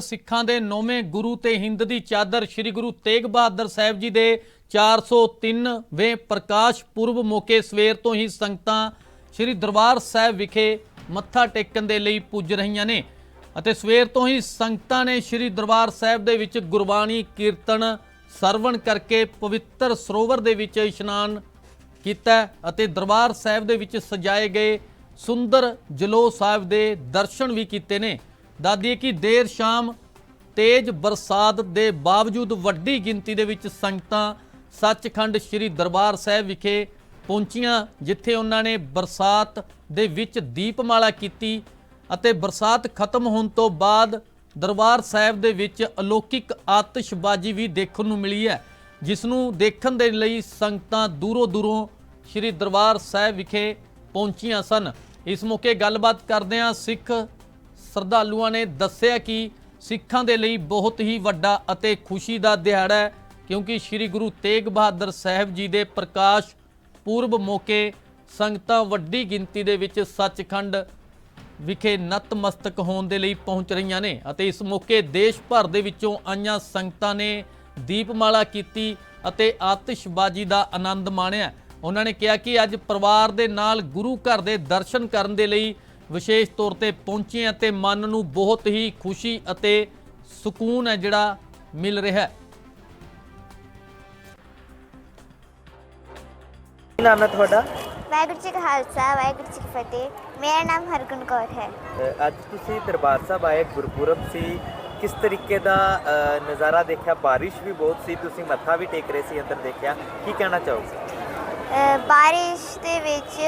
ਸਿੱਖਾਂ ਦੇ ਨੌਵੇਂ ਗੁਰੂ ਤੇ ਹਿੰਦ ਦੀ ਚਾਦਰ ਸ੍ਰੀ ਗੁਰੂ ਤੇਗ ਬਹਾਦਰ ਸਾਹਿਬ ਜੀ ਦੇ 403ਵੇਂ ਪ੍ਰਕਾਸ਼ ਪੁਰਬ ਮੌਕੇ ਸਵੇਰ ਤੋਂ ਹੀ ਸੰਗਤਾਂ ਸ੍ਰੀ ਦਰਬਾਰ ਸਾਹਿਬ ਵਿਖੇ ਮੱਥਾ ਟੇਕਣ ਦੇ ਲਈ ਪੁੱਜ ਰਹੀਆਂ ਨੇ ਅਤੇ ਸਵੇਰ ਤੋਂ ਹੀ ਸੰਗਤਾਂ ਨੇ ਸ੍ਰੀ ਦਰਬਾਰ ਸਾਹਿਬ ਦੇ ਵਿੱਚ ਗੁਰਬਾਣੀ ਕੀਰਤਨ ਸਰਵਣ ਕਰਕੇ ਪਵਿੱਤਰ ਸਰੋਵਰ ਦੇ ਵਿੱਚ ਇਸ਼ਨਾਨ ਕੀਤਾ ਅਤੇ ਦਰਬਾਰ ਸਾਹਿਬ ਦੇ ਵਿੱਚ ਸਜਾਏ ਗਏ ਸੁੰਦਰ ਜਲੋ ਸਾਹਿਬ ਦੇ ਦਰਸ਼ਨ ਵੀ ਕੀਤੇ ਨੇ। ਦਾਦੀ ਕਿ ਦੇਰ ਸ਼ਾਮ ਤੇਜ਼ ਬਰਸਾਤ ਦੇ ਬਾਵਜੂਦ ਵੱਡੀ ਗਿਣਤੀ ਦੇ ਵਿੱਚ ਸੰਗਤਾਂ ਸੱਚਖੰਡ ਸ੍ਰੀ ਦਰਬਾਰ ਸਾਹਿਬ ਵਿਖੇ ਪਹੁੰਚੀਆਂ, ਜਿੱਥੇ ਉਹਨਾਂ ਨੇ ਬਰਸਾਤ ਦੇ ਵਿੱਚ ਦੀਪਮਾਲਾ ਕੀਤੀ ਅਤੇ ਬਰਸਾਤ ਖਤਮ ਹੋਣ ਤੋਂ ਬਾਅਦ ਦਰਬਾਰ ਸਾਹਿਬ ਦੇ ਵਿੱਚ ਅਲੌਕਿਕ ਆਤਿਸ਼ਬਾਜ਼ੀ ਵੀ ਦੇਖਣ ਨੂੰ ਮਿਲੀ ਹੈ ਜਿਸ ਨੂੰ ਦੇਖਣ ਦੇ ਲਈ ਸੰਗਤਾਂ ਦੂਰੋਂ ਦੂਰੋਂ ਸ੍ਰੀ ਦਰਬਾਰ ਸਾਹਿਬ ਵਿਖੇ ਪਹੁੰਚੀਆਂ ਸਨ। ਇਸ ਮੌਕੇ ਗੱਲਬਾਤ ਕਰਦਿਆਂ ਸਿੱਖ ਸ਼ਰਧਾਲੂਆਂ ਨੇ ਦੱਸਿਆ ਕਿ ਸਿੱਖਾਂ ਦੇ ਲਈ ਬਹੁਤ ਹੀ ਵੱਡਾ ਅਤੇ ਖੁਸ਼ੀ ਦਾ ਦਿਹਾੜਾ ਹੈ, ਕਿਉਂਕਿ ਸ੍ਰੀ ਗੁਰੂ ਤੇਗ ਬਹਾਦਰ ਸਾਹਿਬ ਜੀ ਦੇ ਪ੍ਰਕਾਸ਼ ਪੂਰਬ ਮੌਕੇ ਸੰਗਤਾਂ ਵੱਡੀ ਗਿਣਤੀ ਦੇ ਵਿੱਚ ਸੱਚਖੰਡ ਵਿਖੇ ਨਤਮਸਤਕ ਹੋਣ ਦੇ ਲਈ ਪਹੁੰਚ ਰਹੀਆਂ ਨੇ ਅਤੇ ਇਸ ਮੌਕੇ ਦੇਸ਼ ਭਰ ਦੇ ਵਿੱਚੋਂ ਆਈਆਂ ਸੰਗਤਾਂ ਨੇ ਦੀਪਮਾਲਾ ਕੀਤੀ ਅਤੇ ਆਤਿਸ਼ਬਾਜ਼ੀ ਦਾ ਆਨੰਦ ਮਾਣਿਆ। ਉਹਨਾਂ ਨੇ ਕਿਹਾ ਕਿ ਅੱਜ ਪਰਿਵਾਰ ਦੇ ਨਾਲ ਗੁਰੂ ਘਰ ਦੇ ਦਰਸ਼ਨ ਕਰਨ ਦੇ ਲਈ ਵਿਸ਼ੇਸ਼ ਤੌਰ ਤੇ ਪਹੁੰਚੇ ਅਤੇ ਮਨ ਨੂੰ ਬਹੁਤ ਹੀ ਖੁਸ਼ੀ ਅਤੇ ਸਕੂਨ ਹੈ ਜਿਹੜਾ ਮਿਲ ਰਿਹਾ ਹੈ। ਕੀ ਨਾਮ ਹੈ ਤੁਹਾਡਾ? ਵਾਹਿਗੁਰੂ ਜੀ ਕਾ ਖਾਲਸਾ ਵਾਹਿਗੁਰੂ ਜੀ ਕੀ ਫਤਿਹ। ਮੇਰਾ ਨਾਮ ਹਰਗੁਣ ਕੌਰ ਹੈ। ਅ, ਅੱਜ ਤੁਸੀਂ ਦਰਬਾਰ ਸਾਹਿਬ ਆਏ ਗੁਰਪੁਰਬ ਸੀ। ਕਿਸ ਤਰੀਕੇ ਦਾ ਅ, ਨਜ਼ਾਰਾ ਦੇਖਿਆ? ਬਾਰਿਸ਼ ਵੀ ਬਹੁਤ ਸੀ ਤੁਸੀਂ ਮੱਥਾ ਵੀ ਟੇਕ ਰਹੇ ਸੀ ਅੰਦਰ ਦੇਖਿਆ। ਕੀ ਕਹਿਣਾ ਚਾਹੋਗੇ? ਅ, ਬਾਰਿਸ਼ ਦੇ ਵਿੱਚ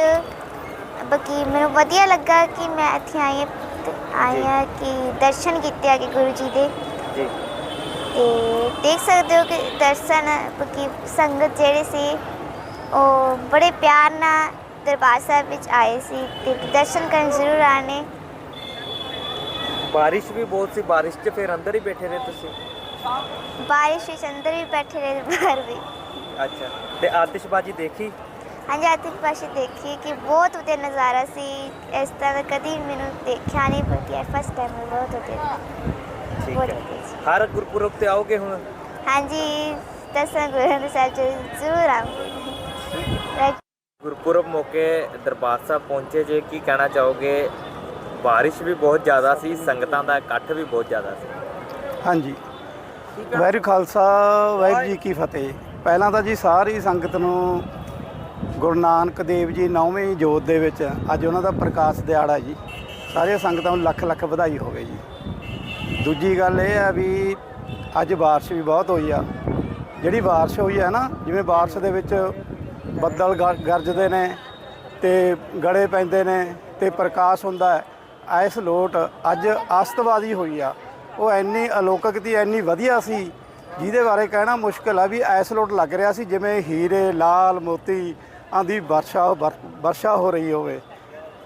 ਬਾਕੀ ਮੈਨੂੰ ਵਧੀਆ ਲੱਗਾ ਕਿ ਮੈਂ ਇੱਥੇ ਆਈ ਹਾਂ ਤੇ ਆਈ ਹਾਂ ਕਿ ਦਰਸ਼ਨ ਕੀਤੇ ਆ ਕਿ ਗੁਰੂ ਜੀ ਦੇ। ਜੀ। ਤੇ ਦੇਖ ਸਕਦੇ ਹੋ ਕਿ ਦਰਸ਼ਨ ਬਾਕੀ ਸੰਗਤ ਜਿਹੜੇ ਸੀ ਉਹ ਬੜੇ ਪਿਆਰ ਨਾਲ ਦਰਬਾਰ ਸਾਹਿਬ ਵਿੱਚ ਆਏ ਸੀ ਤੇ ਦਰਸ਼ਨ ਕਰਨ ਜ਼ਰੂਰ ਆਣੇ ਬਾਰਿਸ਼ ਵੀ ਬਹੁਤ ਸੀ ਬਾਰਿਸ਼ 'ਚ ਫਿਰ ਅੰਦਰ ਹੀ ਬੈਠੇ ਰਹੇ ਤੁਸੀਂ? ਬਾਰਿਸ਼ ਵਿੱਚ ਅੰਦਰ ਵੀ ਬੈਠੇ ਰਹੇ ਬਾਹਰ ਵੀ। ਅੱਛਾ ਤੇ ਆਤਿਸ਼ਬਾਜ਼ੀ ਦੇਖੀ? ਹਾਂਜੀ ਆਤਿਸ਼ ਪਾਸ਼ੇ ਦੇਖੀ ਕਿ ਬਹੁਤ ਵਧੀਆ ਨਜ਼ਾਰਾ ਸੀ। ਇਸ ਤਰ੍ਹਾਂ ਦਾ ਕਦੀ ਮੈਨੂੰ ਦੇਖਿਆ ਨਹੀਂ ਬਲਕਿ ਫਸਟ ਟਾਈਮ ਬਹੁਤ ਵਧੀਆ ਠੀਕ ਬਹੁਤ ਹੈ। ਵਧੀਆ ਸੀ। ਹਰ ਗੁਰਪੁਰਬ ਤੇ ਆਓਗੇ ਹੁਣ? ਹਾਂਜੀ ਦਸਾਂ ਗੁਰੂ ਗ੍ਰੰਥ ਸਾਹਿਬ ਜੀ ਜ਼ਰੂਰ ਆਉਂਗੇ ਗੁਰਪੁਰਬ ਮੌਕੇ ਦਰਬਾਰ ਸਾਹਿਬ ਪਹੁੰਚੇ। ਜੇ ਕੀ ਕਹਿਣਾ ਚਾਹੋਗੇ ਬਾਰਿਸ਼ ਵੀ ਬਹੁਤ ਜ਼ਿਆਦਾ ਸੀ ਸੰਗਤਾਂ ਦਾ ਇਕੱਠ ਵੀ ਬਹੁਤ ਜ਼ਿਆਦਾ ਸੀ। ਹਾਂਜੀ। ਵਾਹਿਗੁਰੂ ਖਾਲਸਾ ਵਾਹਿਗੁਰੂ ਜੀ ਕੀ ਫਤਿਹ। ਪਹਿਲਾਂ ਤਾਂ ਜੀ ਸਾਰੀ ਸੰਗਤ ਨੂੰ ਗੁਰੂ ਨਾਨਕ ਦੇਵ ਜੀ ਨੌਵੀਂ ਜੋਤ ਦੇ ਵਿੱਚ ਅੱਜ ਉਹਨਾਂ ਦਾ ਪ੍ਰਕਾਸ਼ ਦਿਹਾੜਾ ਜੀ। ਸਾਰੀਆਂ ਸੰਗਤਾਂ ਨੂੰ ਲੱਖ ਲੱਖ ਵਧਾਈ ਹੋਵੇ ਜੀ। ਦੂਜੀ ਗੱਲ ਇਹ ਆ ਵੀ ਅੱਜ ਬਾਰਿਸ਼ ਵੀ ਬਹੁਤ ਹੋਈ ਆ। ਜਿਹੜੀ ਬਾਰਿਸ਼ ਹੋਈ ਆ ਨਾ, ਜਿਵੇਂ ਬਾਰਿਸ਼ ਦੇ ਵਿੱਚ ਬੱਦਲ ਗਰ- ਗਰਜਦੇ ਨੇ ਤੇ ਗੜੇ ਪੈਂਦੇ ਨੇ ਤੇ ਪ੍ਰਕਾਸ਼ ਹੁੰਦਾ ਹੈ ਐਸ ਲੋਟ ਅੱਜ ਅਸਤਵਾਦੀ ਹੋਈ ਆ। ਉਹ ਇੰਨੀ ਅਲੌਕਿਕ ਦੀ ਇੰਨੀ ਵਧੀਆ ਸੀ, ਜਿਹਦੇ ਬਾਰੇ ਕਹਿਣਾ ਮੁਸ਼ਕਲ ਆ ਵੀ ਐਸ ਲੋਟ ਲੱਗ ਰਿਹਾ ਸੀ, ਜਿਵੇਂ ਹੀਰੇ, ਲਾਲ, ਮੋਤੀ ਆਂਦੀ ਵਰਸ਼ਾ ਵਰ- ਵਰਸ਼ਾ ਹੋ ਰਹੀ ਹੋਵੇ।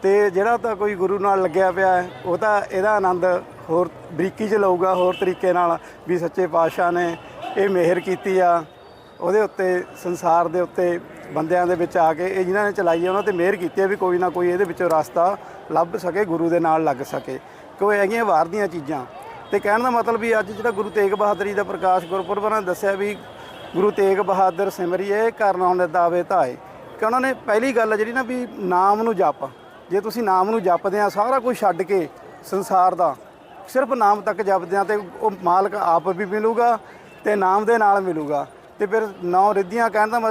ਤੇ ਜਿਹੜਾ ਤਾਂ ਕੋਈ ਗੁਰੂ ਨਾਲ ਲੱਗਿਆ ਪਿਆ ਹੈ, ਉਹ ਤਾਂ ਇਹਦਾ ਆਨੰਦ ਹੋਰ ਬਰੀਕੀ 'ਚ ਲਊਗਾ ਹੋਰ ਤਰੀਕੇ ਨਾਲ ਵੀ ਸੱਚੇ ਪਾਤਸ਼ਾਹ ਨੇ ਇਹ ਮਿਹਰ ਕੀਤੀ ਆ। ਉਹਦੇ ਉੱਤੇ ਸੰਸਾਰ ਦੇ ਉੱਤੇ ਬੰਦਿਆਂ ਦੇ ਵਿੱਚ ਆ ਕੇ ਇਹ ਜਿਨ੍ਹਾਂ ਨੇ ਚਲਾਈ ਹੈ ਉਹਨਾਂ ਤੇ ਮਿਹਰ ਕੀਤੀ ਹੈ ਵੀ ਕੋਈ ਨਾ ਕੋਈ ਇਹਦੇ ਵਿੱਚੋਂ ਰਸਤਾ ਲੱਭ ਸਕੇ ਗੁਰੂ ਦੇ ਨਾਲ ਲੱਗ ਸਕੇ। ਕਿਉਂ ਹੈਗੀਆਂ ਬਾਹਰ ਦੀਆਂ ਚੀਜ਼ਾਂ। ਤੇ ਕਹਿਣ ਦਾ ਮਤਲਬ ਵੀ ਅੱਜ ਜਿਹੜਾ ਗੁਰੂ ਤੇਗ ਬਹਾਦਰ ਜੀ ਦਾ ਪ੍ਰਕਾਸ਼ ਗੁਰਪੁਰਬ ਉਹਨਾਂ ਨੇ ਦੱਸਿਆ ਵੀ ਗੁਰੂ ਤੇਗ ਬਹਾਦਰ ਸਿਮਰਿਏ ਕਰਨਾ ਦੇ ਦਾਵੇ ਧਾਏ। ਕਿ ਉਹਨਾਂ ਨੇ ਪਹਿਲੀ ਗੱਲ ਜਿਹੜੀ ਨਾ ਵੀ ਨਾਮ ਨੂੰ ਜਪ। ਜੇ ਤੁਸੀਂ ਨਾਮ ਨੂੰ ਜਪਦੇ ਆ, ਸਾਰਾ ਕੁਝ ਛੱਡ ਕੇ ਸੰਸਾਰ ਦਾ, ਸਿਰਫ ਨਾਮ ਤੱਕ ਜਪਦੇ ਆ ਤੇ ਉਹ ਮਾਲਕ ਆਪ ਵੀ ਮਿਲੂਗਾ ਤੇ ਨਾਮ ਦੇ ਨਾਲ ਮਿਲੂਗਾ। ਤੇ ਫਿਰ ਨੌ ਰਿੱਧੀਆਂ ਕਹਿਣ ਦਾ ਮਤਲਬ